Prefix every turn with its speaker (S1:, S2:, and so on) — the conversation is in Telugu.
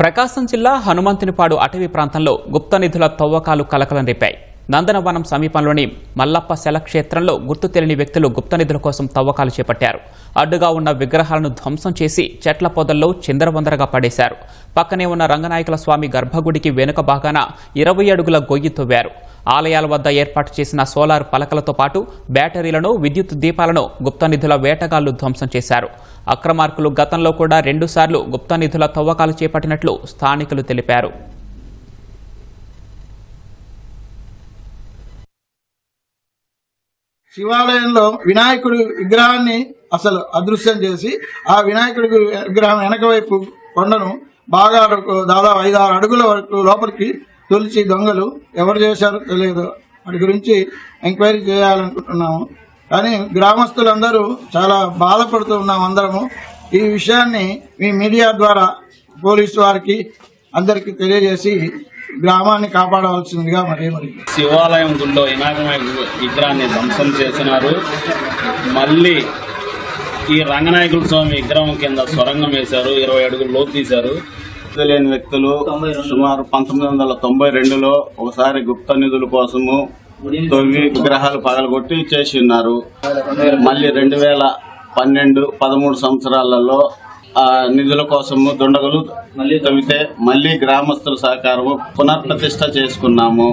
S1: ప్రకాశం జిల్లా హనుమంతునిపాడు అటవీ ప్రాంతంలో గుప్త నిధుల తవ్వకాలు కలకలం రేపాయి. నందనవనం సమీపంలోని మల్లప్ప శలక్షేత్రంలో గుర్తు తెలియని వ్యక్తులు గుప్త నిధుల కోసం తవ్వకాలు చేపట్టారు. అడ్డుగా ఉన్న విగ్రహాలను ధ్వంసం చేసి చెట్ల పొదల్లో చిందరవందరగా పడేశారు. పక్కనే ఉన్న రంగనాయకుల స్వామి గర్భగుడికి వెనుక భాగాన ఇరవై అడుగుల గొయ్యి తవ్వారు. ఆలయాల వద్ద ఏర్పాటు చేసిన సోలార్ పలకలతో పాటు బ్యాటరీలను విద్యుత్ దీపాలను గుప్త నిధుల వేటగాళ్ళు ధ్వంసం చేశారు. అక్రమార్కులు గతంలో కూడా రెండుసార్లు గుప్త నిధుల తవ్వకాలు చేపట్టినట్లు స్థానికులు తెలిపారు.
S2: శివాలయంలో వినాయకుడి విగ్రహాన్ని అసలు అదృశ్యం చేసి ఆ వినాయకుడి విగ్రహం వెనక వైపు కొండను బాగా అడుగు- దాదాపు ఐదు ఆరు అడుగుల వరకు లోపలికి తొలిచి దొంగలు ఎవరు చేశారో తెలియదు. వాటి గురించి ఎంక్వైరీ చేయాలనుకుంటున్నాము. కానీ గ్రామస్తులందరూ చాలా బాధపడుతూ ఉన్నాం అందరము. ఈ విషయాన్ని మీ మీడియా ద్వారా పోలీసు వారికి అందరికీ తెలియజేసి గ్రామాన్ని కాపాడవలసిందిగా మరీ మరి
S3: శివాలయం గుళ్ళో వినాయకమైన విగ్రహాన్ని ధ్వంసం చేసినారు. మళ్ళీ ఈ రంగనాయకుల స్వామి విగ్రహం కింద సొరంగం వేశారు. ఇరవై అడుగులు లోతు తీశారు. తెలియని వ్యక్తులు సుమారు పంతొమ్మిది వందల తొంభై రెండులో ఒకసారి గుప్త నిధుల కోసము తొవ్వి విగ్రహాలు పగలగొట్టి చేసి ఉన్నారు మళ్ళీ రెండు వేల పన్నెండు పదమూడు సంవత్సరాలలో నిధుల కోసము దుండగులు మళ్ళీ తవ్వితే మళ్ళీ గ్రామస్తుల సహకారము పునర్ప్రతిష్ట చేసుకున్నాము.